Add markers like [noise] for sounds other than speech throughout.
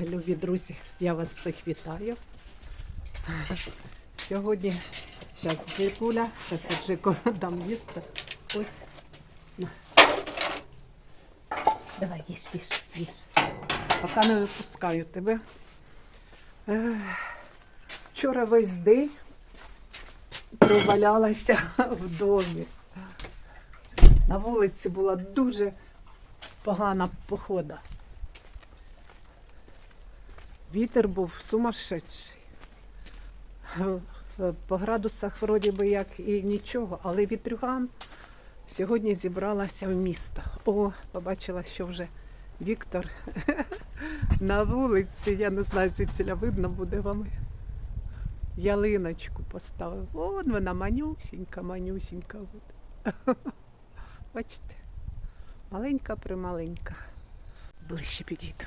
Любі друзі, я вас всіх вітаю. Сьогодні зараз Джикуля, зараз Джику дам їсти. Ой. Давай, їж, їж, їж. Поки не випускаю тебе. Вчора весь день провалялася в домі. На вулиці була дуже погана похода. Вітер був сумасшедший. По градусах вроді би як і нічого, але вітрюган сьогодні зібралася в місто. О, побачила, що вже Віктор [laughs] на вулиці, я не знаю, звідсіля видно буде вам. Ялиночку поставив. Вон вона манюсінька, манюсінька. От. [laughs] Бачите, маленька прималенька. Ближче підійду.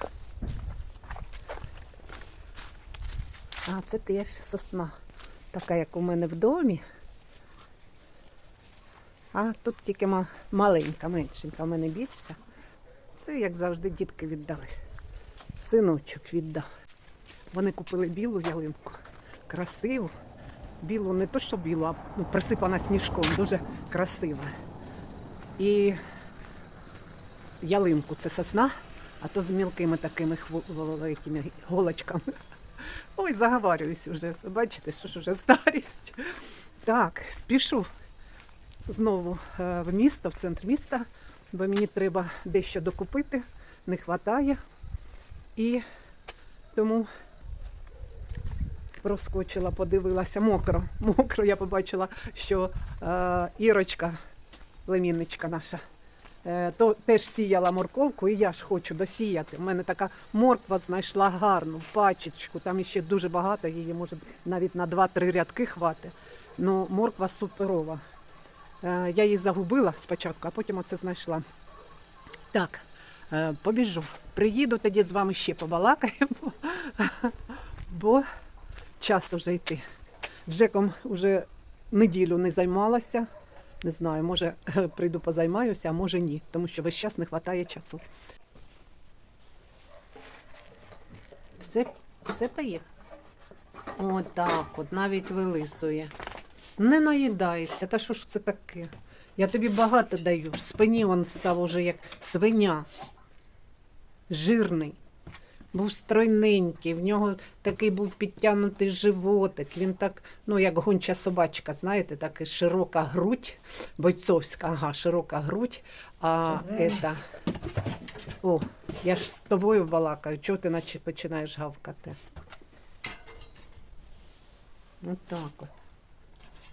А це теж сосна, така, як у мене в домі. А тут тільки маленька, меншенька, в мене більша. Це, як завжди, дітки віддали. Синочок віддав. Вони купили білу ялинку. Красиву. Білу, не то, що білу, а ну, присипана сніжком, дуже красива. І ялинку це сосна, а то з мілкими такими голочками. Ой, заговарююсь уже. Бачите, що ж уже старість. Так, спішу знову е, в місто, в центр міста, бо мені треба дещо докупити, не вистачає. І тому проскочила, подивилася мокро. Мокро я побачила, що е, Ірочка, племінничка наша, то теж сіяла морковку, і я ж хочу досіяти. У мене така морква знайшла гарну пачечку. Там ще дуже багато, її може навіть на 2-3 рядки хватить. Ну, морква суперова. Е, я її загубила спочатку, а потім оце знайшла. Так, е, побіжу. Приїду тоді з вами ще побалакаємо, [laughs] бо час вже йти. Джеком вже неділю не займалася. Не знаю, може [laughs] прийду позаймаюся, а може ні, тому що весь час не вистачає часу. Все, все пає. Отак, от навіть вилисує. Не наїдається. Та що ж це таке? Я тобі багато даю. В спині він став уже як свиня. Жирний. Був стройненький, в нього такий був підтягнутий животик. Він так, ну як гонча собачка, знаєте, так і широка грудь, бойцовська, ага, широка грудь. А это... О, я ж з тобою балакаю, чого ти наче починаєш гавкати? Отак от.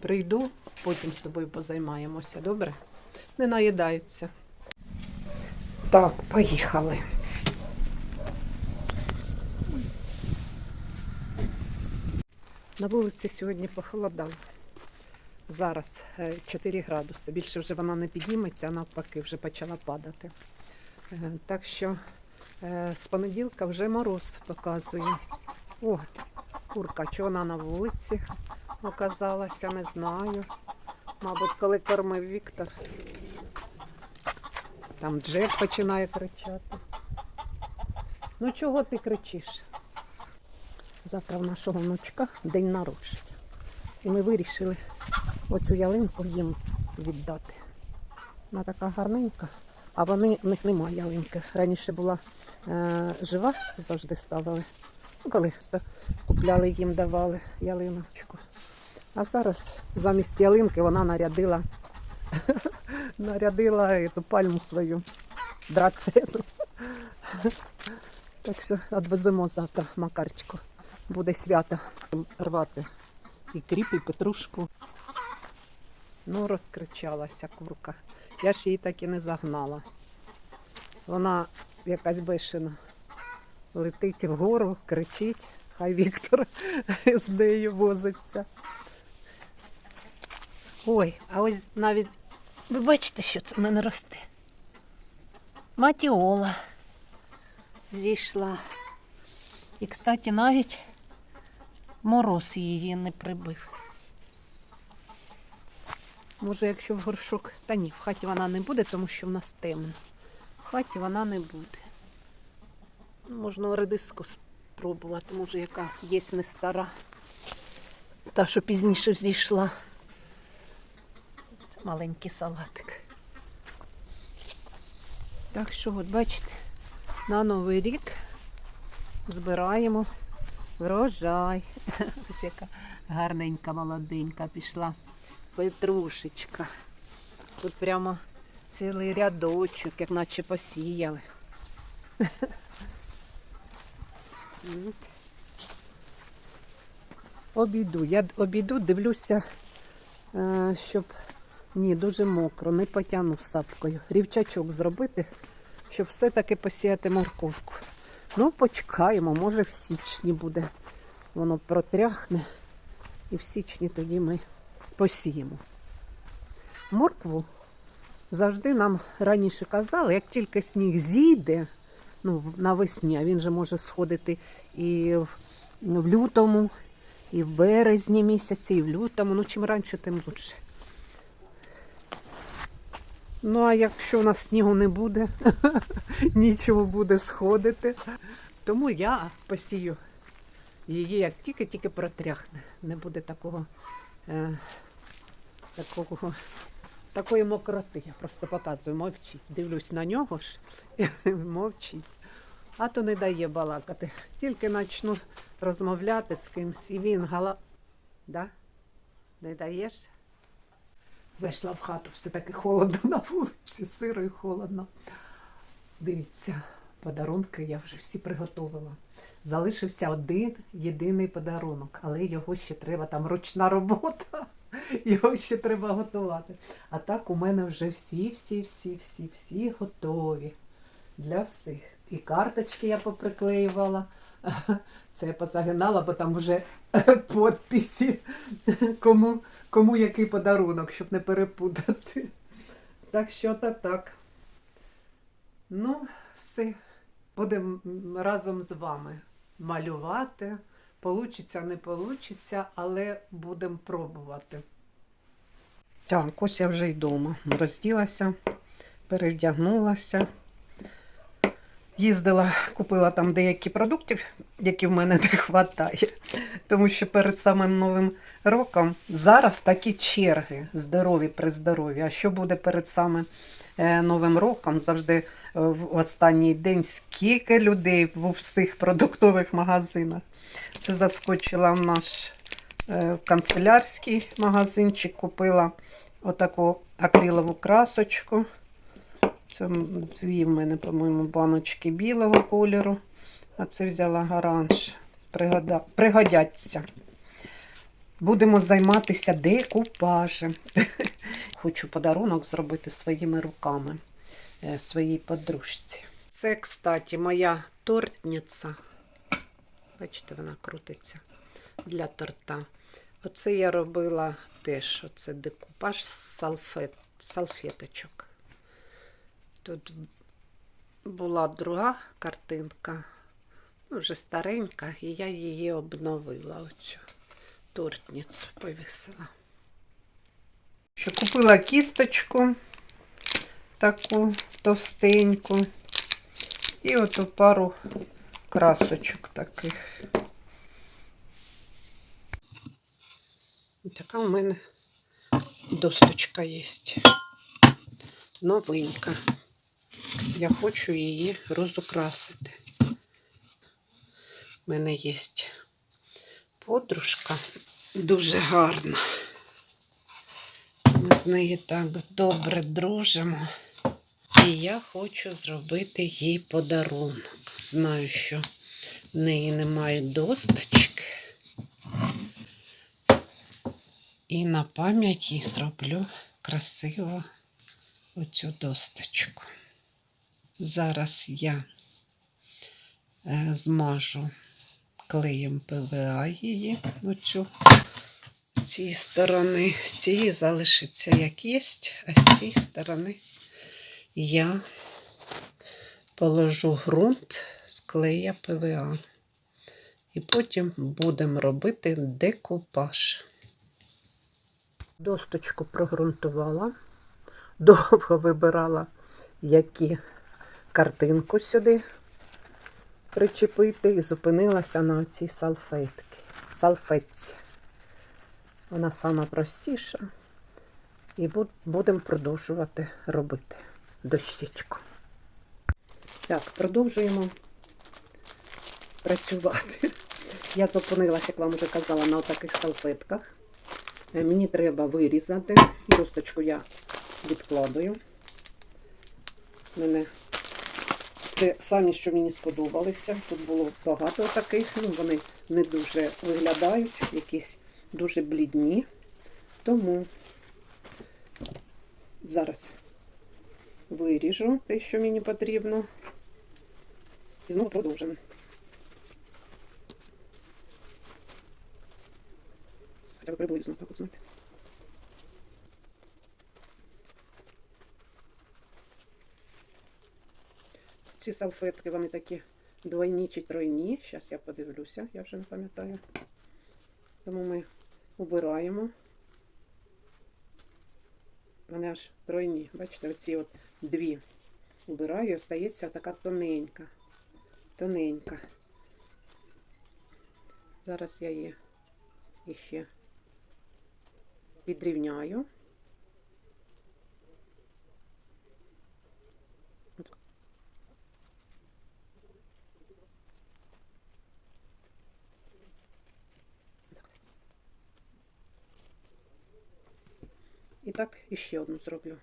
Прийду, потім з тобою позаймаємося, добре? Не наїдається. Так, поїхали. На вулиці сьогодні похолодало. Зараз е, 4 градуси. Більше вже вона не підніметься, а навпаки вже почала падати. Е, Так що е, з понеділка вже мороз показує. О, курка, чи вона на вулиці оказалася, не знаю. Мабуть, коли кормив Віктор. Там Джек починає кричати. Ну чого ти кричиш? Завтра в нашого внучка день народження. І ми вирішили оцю ялинку їм віддати. Вона така гарненька, а вони в них немає ялинки. Раніше була е, жива, завжди ставили. Ну, коли купляли їм, давали ялиночку. А зараз замість ялинки вона нарядила, [laughs] нарядила эту пальму свою драцену. Так що відвеземо завтра Макарчику. Буде свято рвати і кріп, і петрушку. Ну, розкричалася курка. Я ж її так і не загнала. Вона якась бешена. Летить вгору, кричить, хай Віктор [laughs] з нею возиться. Ой, а ось навіть ви бачите, що це в мене росте. Матіола зійшла. І, кстати, навіть мороз її не прибив. Може, якщо в горшок. Та ні, в хаті вона не буде, тому що в нас темно. В хаті вона не буде. Можна редиску с- пробувати, може, яка є не стара. Та, що пізніше зійшла. Це маленький салатик. Так що, от бачите, на Новий рік збираємо врожай. [laughs] Ось яка гарненька, молоденька пішла. Петрушечка. Тут прямо цілий рядочок, як наче посіяли. [laughs] Обійду. Я обійду, дивлюся, е, щоб ні, дуже мокро, не потягну сапкою. Рівчачок зробити, щоб все-таки посіяти морковку. Ну, почекаємо, може в січні буде. Воно протряхне. І в січні тоді ми посіємо. Моркву завжди нам раніше казали, як тільки сніг зійде, ну, навесні, а він же може сходити і в, в лютому, і в березні місяці, і в лютому. Ну, чим раніше, тим лучше. Ну, а якщо у нас снігу не буде, [laughs] нічого буде сходити. Тому я посію її, як тільки-тільки протряхне. Не буде такого, е, такого, такої мокроти. Я просто показую, мовчить. Дивлюсь на нього ж, [laughs] мовчить. А то не дає балакати. Тільки почну розмовляти з кимсь, і він гала. Да? Не даєш? Зайшла в хату, все таки холодно на вулиці, сиро і холодно. Дивіться, подарунки я вже всі приготувала. Залишився один єдиний подарунок, але його ще треба, там ручна робота, [laughs] його ще треба готувати. А так у мене вже всі, всі, всі, всі, всі готові для всіх. І карточки я поприклеювала. [laughs] Це я позагинала, бо там вже [laughs] подписи, [laughs] кому, кому який подарунок, щоб не перепутати. Так що то так. Ну, все. Будемо разом з вами малювати. Получиться, не получиться, але будемо пробувати. Так, ось я вже й вдома. Розділася, перевдягнулася. Їздила, купила там деякі продукти, які в мене не вистачає. Тому що перед самим Новим роком зараз такі черги здорові при здорові. А що буде перед самим е, Новим роком? Завжди е, в останній день скільки людей в всіх продуктових магазинах. Це заскочила в наш е, канцелярський магазинчик, купила отаку акрилову красочку. Це дві в мене, по-моєму, баночки білого кольору. А це взяла оранж. Пригода... Пригодяться. Будемо займатися декупажем. [laughs] Хочу подарунок зробити своїми руками е, своїй подружці. Це, кстати, моя тортниця. Бачите, вона крутиться для торта. Оце я робила теж оце декупаж з салфет, салфеточок. Тут була друга картинка, ну, вже старенька, і я її обновила, оцю тортницю повісила. Що купила кісточку таку товстеньку і оту пару красочок таких. І така у мене досточка є. Новенька. Я хочу її розукрасити. У мене є подружка дуже гарна. Ми з нею так добре дружимо. І я хочу зробити їй подарунок. Знаю, що в неї немає досточки. І на пам'ять їй зроблю красиво оцю досточку. Зараз я е, змажу клеєм ПВА її оцю з цієї сторони. З цієї залишиться як є, а з цієї сторони я положу ґрунт з клея ПВА. І потім будемо робити декупаж. Досточку прогрунтувала, довго вибирала, які картинку сюди причепити і зупинилася на цій салфетці. салфетці. Вона сама простіша. І будемо продовжувати робити дощечку. Так, продовжуємо працювати. Я зупинилася, як вам вже казала, на таких салфетках. Е, Мені треба вирізати. Досточку я відкладаю. Мене це самі, що мені сподобалися. Тут було багато таких, ну вони не дуже виглядають, якісь дуже блідні. Тому зараз виріжу те, що мені потрібно. І знову продовжимо. Хоча б приблизно так от знаєте. Ці салфетки вони такі двойні чи тройні. Зараз я подивлюся, я вже не пам'ятаю. Тому ми убираємо. Вони аж тройні. Бачите, оці от дві убираю, і остається така тоненька. Тоненька. Зараз я її іще підрівняю. І так іще одну зроблю.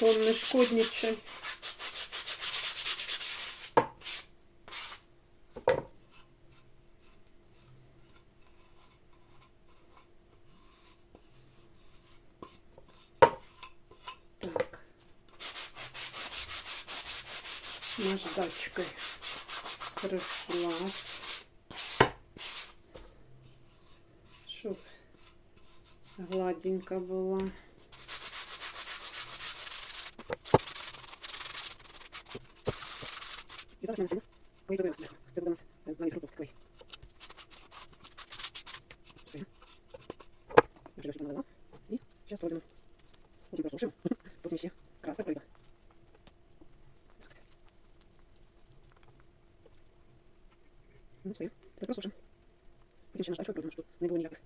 Он не шкодничай. Гладенька була. І зараз нанесемо клей до зверху. Це буде у нас замість грудок клей. Все. Я вже налила. І зараз пройдемо. Потім. Ну все, тепер просушимо. Потім наждачку пройдемо, щоб не.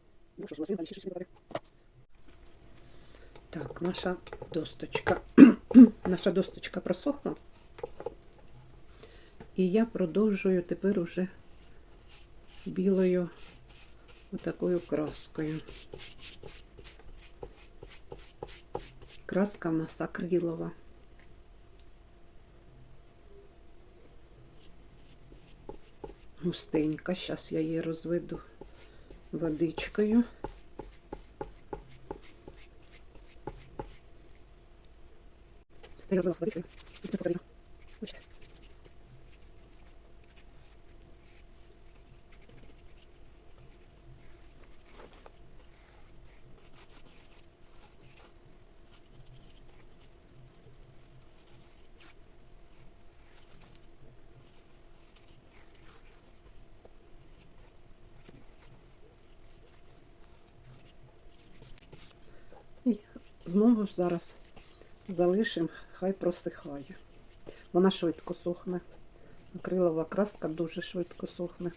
Так, наша досточка. [clears throat] наша досточка просохла. І я продовжую тепер уже білою отакою краскою. Краска в нас акрилова. Густенька. Зараз я її розведу водичкою. Я розвела водичкою. І не покажу. Бачите? І знову зараз залишимо, хай просихає. Вона швидко сохне. Акрилова краска дуже швидко сохне.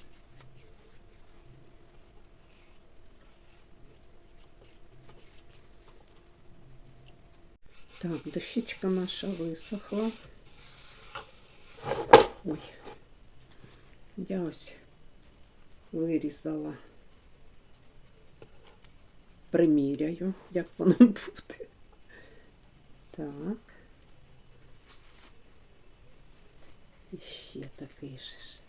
Так, дощечка наша висохла. Ой, я ось вирізала. Приміряю, як воно буде. Так. І ще такий же ж.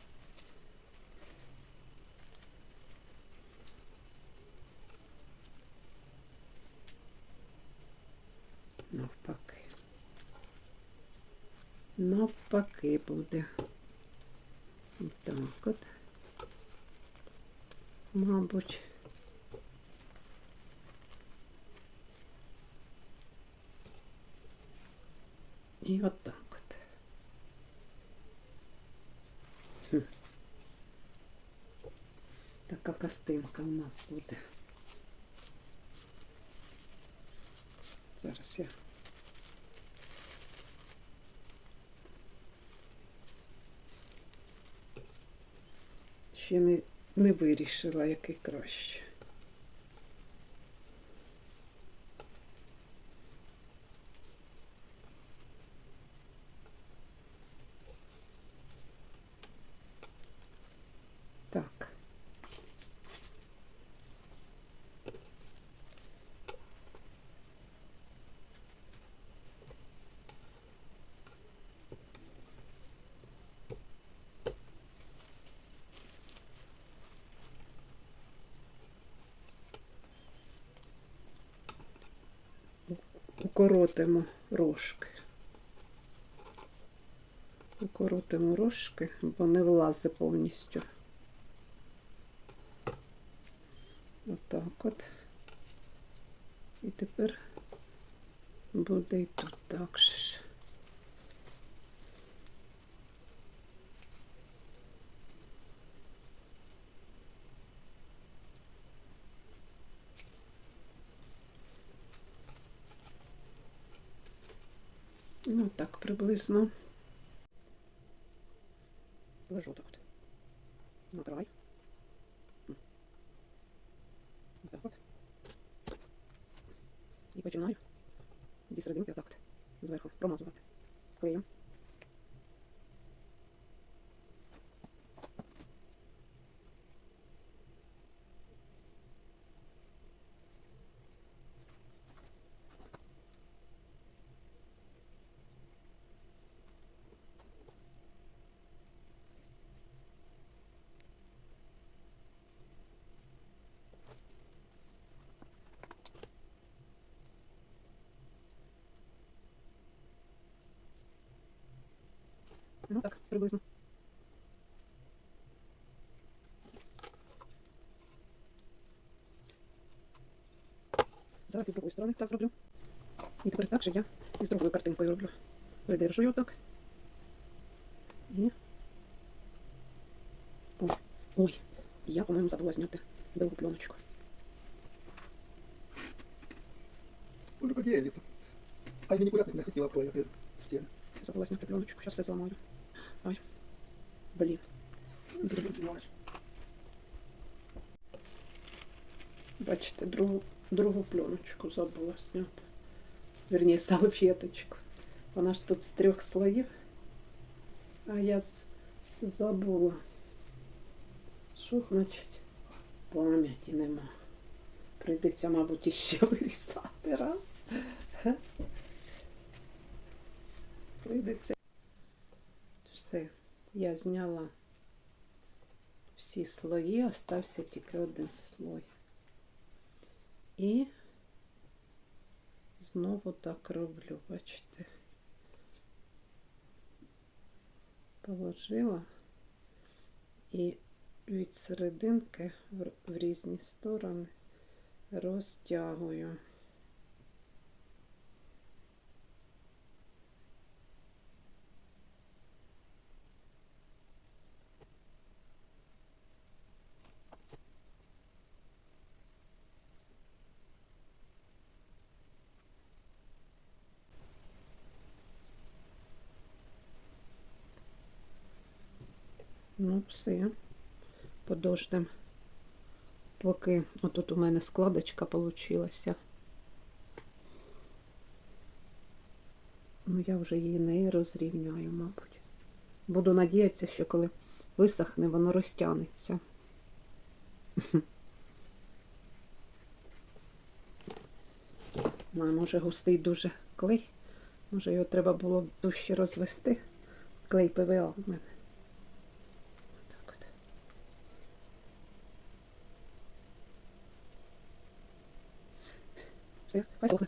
Навпаки. Навпаки буде. Так от. Мабуть. І отак от. Хм. Така картинка у нас буде. Зараз я. Ще не, не вирішила, який краще. Так. Укоротимо рожки. Укоротимо рожки, бо не влазить повністю. Отак от. І тепер буде і тут так же ж. Ну, так приблизно. Лежу так от. край. Так от. І починаю зі серединки отак от. Зверху промазувати. Клеєм. приблизно. Зараз і з другої сторони так зроблю. І тепер так же я і з другою картинкою роблю. Придержую так. І. Ой, ой, я, по-моєму, забула зняти другу пленочку. Ну, рукодельница. А я аккуратно не хотела клеить стены. Забула зняти пленочку, зараз все зламаю. Ой. Блін. Бачите, другу, другу пленочку забула зняти. Вірніше, салфеточку. Вона ж тут з трьох слоїв. А я забула. Що значить пам'яті нема? Прийдеться, мабуть, іще вирізати раз. Прийдеться. Все, я зняла всі слої, остався тільки один слой. І знову так роблю, бачите. Положила і від серединки в, різні сторони розтягую. Ну, все. Подождем. Поки отут у мене складочка получилася. Ну, я вже її не розрівняю, мабуть. Буду надіятися, що коли висохне, воно розтягнеться. Ну, може густий дуже клей. Може його треба було дужче розвести. Клей ПВА в мене. Так от. Все, хай сохне.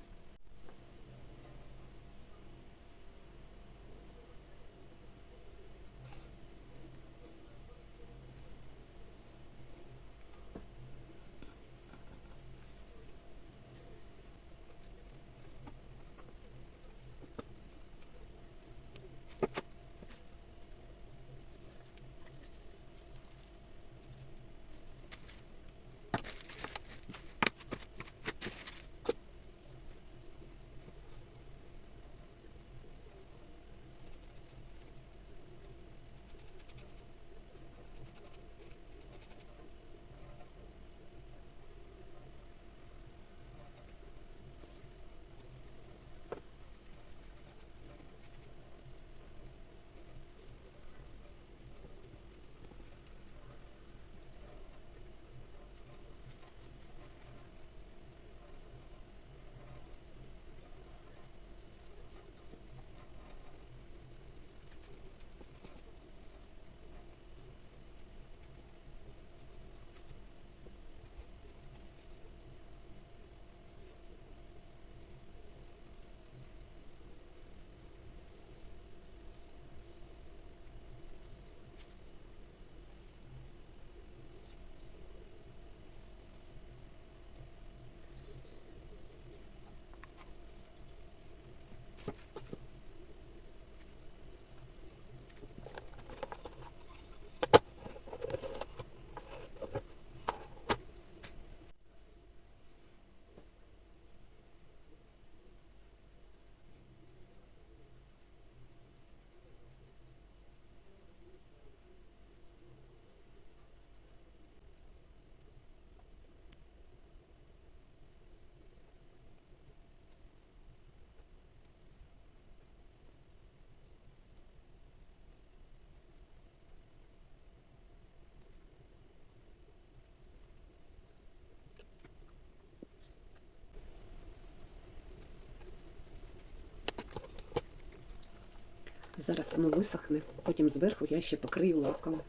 Зараз воно висохне, потім зверху я ще покрию лаком.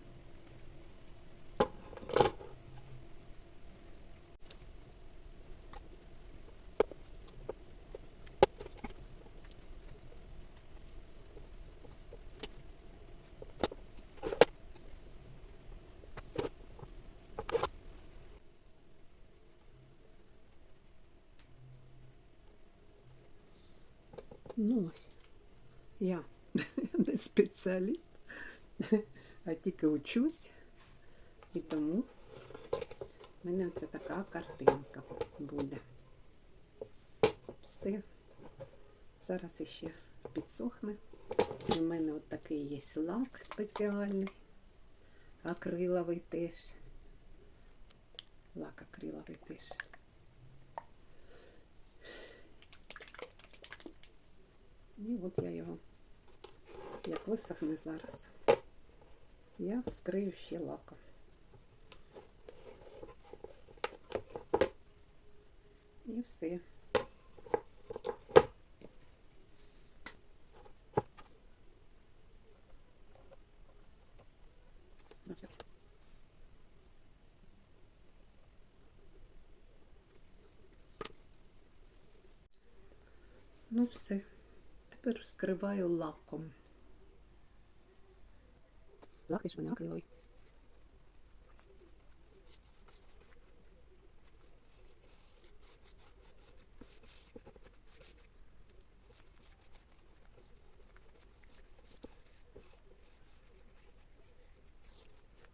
Ну ось. Я не спеціаліст, [laughs] а тільки учусь. І тому в мене оце така картинка буде. Все. Зараз іще підсохне. У мене от такий є лак спеціальний, акриловий теж. Лак акриловий теж. І от я його, як висохне зараз, я скрию ще лаком. І все. Ну все. Тепер скриваю лаком. В мене акриловий.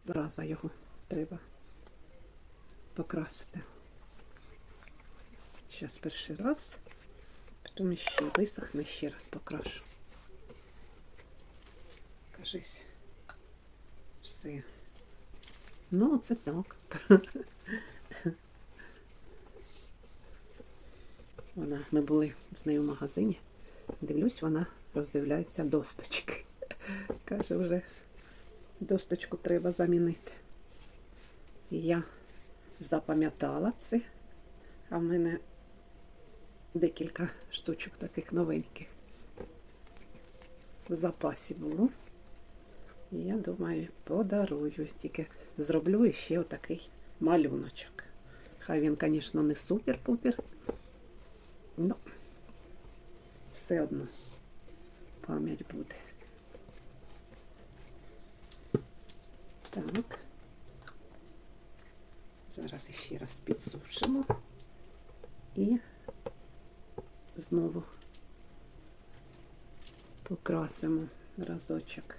Раза його треба покрасити. Зараз перший раз. Потім ще висохне, ще раз покрашу. Кажись. Все. Ну, це так. Вона, ми були з нею в магазині. Дивлюсь, вона роздивляється досточки. Каже, вже досточку треба замінити. І я запам'ятала це, а в мене декілька штучок таких новеньких в запасі було. І я думаю, подарую. Тільки зроблю ще отакий малюночок. Хай він, звісно, не супер-пупер. Ну, все одно пам'ять буде. Так. Зараз іще раз підсушимо і знову покрасимо разочок.